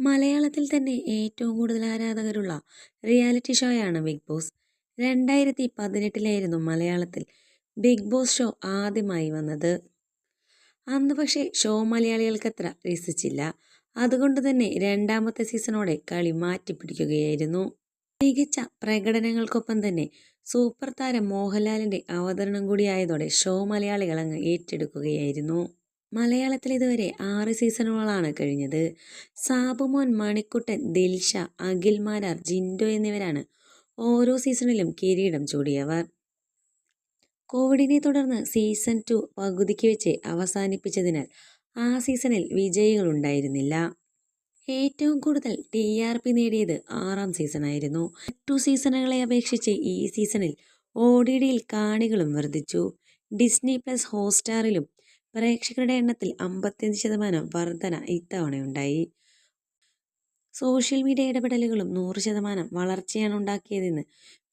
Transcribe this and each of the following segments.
മലയാളത്തിൽ തന്നെ ഏറ്റവും കൂടുതൽ ആരാധകരുള്ള റിയാലിറ്റി ഷോയാണ് ബിഗ് ബോസ്. രണ്ടായിരത്തി പതിനെട്ടിലായിരുന്നു മലയാളത്തിൽ ബിഗ് ബോസ് ഷോ ആദ്യമായി വന്നത്. അന്ന് പക്ഷേ ഷോ മലയാളികൾക്കത്ര രസിച്ചില്ല. അതുകൊണ്ട് തന്നെ രണ്ടാമത്തെ സീസണോടെ കളി മാറ്റിപ്പിടിക്കുകയായിരുന്നു. മികച്ച പ്രകടനങ്ങൾക്കൊപ്പം തന്നെ സൂപ്പർ താരം മോഹൻലാലിന്റെ അവതരണം കൂടിയായതോടെ ഷോ മലയാളികൾ അങ്ങ് ഏറ്റെടുക്കുകയായിരുന്നു. മലയാളത്തിൽ ഇതുവരെ ആറ് സീസണുകളാണ് കഴിഞ്ഞത്. സാബുമോൻ മണിക്കുട്ടൻ ദിൽഷ അഖിൽമാരാർ ജിൻഡോ എന്നിവരാണ് ഓരോ സീസണിലും കിരീടം ചൂടിയവർ. കോവിഡിനെ തുടർന്ന് സീസൺ ടു പകുതിക്ക് വെച്ച് അവസാനിപ്പിച്ചതിനാൽ ആ സീസണിൽ വിജയികളുണ്ടായിരുന്നില്ല. ഏറ്റവും കൂടുതൽ ടി ആർ പി നേടിയത് ആറാം സീസണായിരുന്നു. ടു സീസണുകളെ അപേക്ഷിച്ച് ഈ സീസണിൽ ഒ ഡി ഡിയിൽ കാണികളും വർദ്ധിച്ചു. ഡിസ്നി പ്ലസ് ഹോട്ട്സ്റ്റാറിലും പ്രേക്ഷകരുടെ എണ്ണത്തിൽ അമ്പത്തിയഞ്ച് ശതമാനം വർധന ഇത്തവണയുണ്ടായി. സോഷ്യൽ മീഡിയ ഇടപെടലുകളും നൂറ് ശതമാനം വളർച്ചയാണ് ഉണ്ടാക്കിയതെന്ന്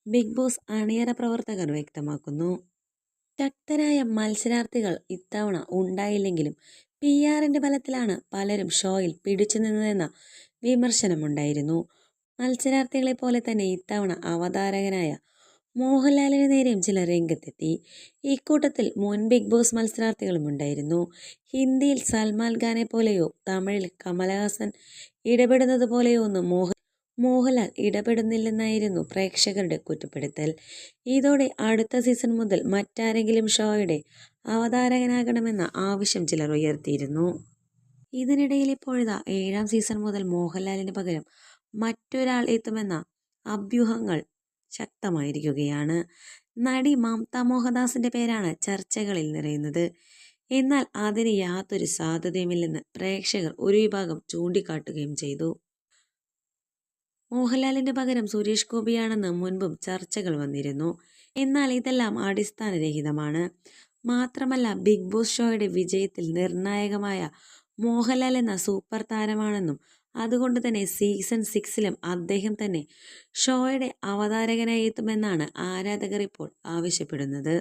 ബിഗ് ബോസ് അണിയറ പ്രവർത്തകർ വ്യക്തമാക്കുന്നു. ശക്തരായ മത്സരാർത്ഥികൾ ഇത്തവണ ഉണ്ടായില്ലെങ്കിലും പി ആറിന്റെ ബലത്തിലാണ് പലരും ഷോയിൽ പിടിച്ചു നിന്നതെന്ന വിമർശനമുണ്ടായിരുന്നു. മത്സരാർത്ഥികളെ പോലെ തന്നെ ഇത്തവണ അവതാരകനായ മോഹൻലാലിന് നേരെയും ചിലർ രംഗത്തെത്തി. ഇക്കൂട്ടത്തിൽ മുൻ ബിഗ് ബോസ് മത്സരാർത്ഥികളും ഉണ്ടായിരുന്നു. ഹിന്ദിയിൽ സൽമാൻ ഖാനെ പോലെയോ തമിഴിൽ കമലഹാസൻ ഇടപെടുന്നത് പോലെയോ ഒന്നും മോഹൻ മോഹൻലാൽ ഇടപെടുന്നില്ലെന്നായിരുന്നു പ്രേക്ഷകരുടെ കുറ്റപ്പെടുത്തൽ. ഇതോടെ അടുത്ത സീസൺ മുതൽ മറ്റാരെങ്കിലും ഷോയുടെ അവതാരകനാകണമെന്ന ആവശ്യം ചിലർ ഉയർത്തിയിരുന്നു. ഇതിനിടയിൽ ഇപ്പോഴിതാ ഏഴാം സീസൺ മുതൽ മോഹൻലാലിന് പകരം മറ്റൊരാൾ എത്തുമെന്ന അഭ്യൂഹങ്ങൾ ശക്തമായിരിക്കുകയാണ്. നടി മമത മോഹൻദാസിന്റെ പേരാണ് ചർച്ചകളിൽ നിറയുന്നത്. എന്നാൽ അതിന് യാതൊരു സാധ്യതയുമില്ലെന്ന് പ്രേക്ഷകർ ഒരു വിഭാഗം ചൂണ്ടിക്കാട്ടുകയും ചെയ്തു. മോഹൻലാലിന്റെ പകരം സുരേഷ് ഗോപിയാണെന്ന് മുൻപും ചർച്ചകൾ വന്നിരുന്നു. എന്നാൽ ഇതെല്ലാം അടിസ്ഥാനരഹിതമാണ്. മാത്രമല്ല ബിഗ് ബോസ് ഷോയുടെ വിജയത്തിൽ നിർണായകമായ മോഹൻലാൽ എന്ന സൂപ്പർ താരമാണെന്നും അതുകൊണ്ട് തന്നെ സീസൺ സിക്സിലും അദ്ദേഹം തന്നെ ഷോയുടെ അവതാരകനായി എത്തുമെന്നാണ് ആരാധകർ ഇപ്പോൾ ആവശ്യപ്പെടുന്നത്.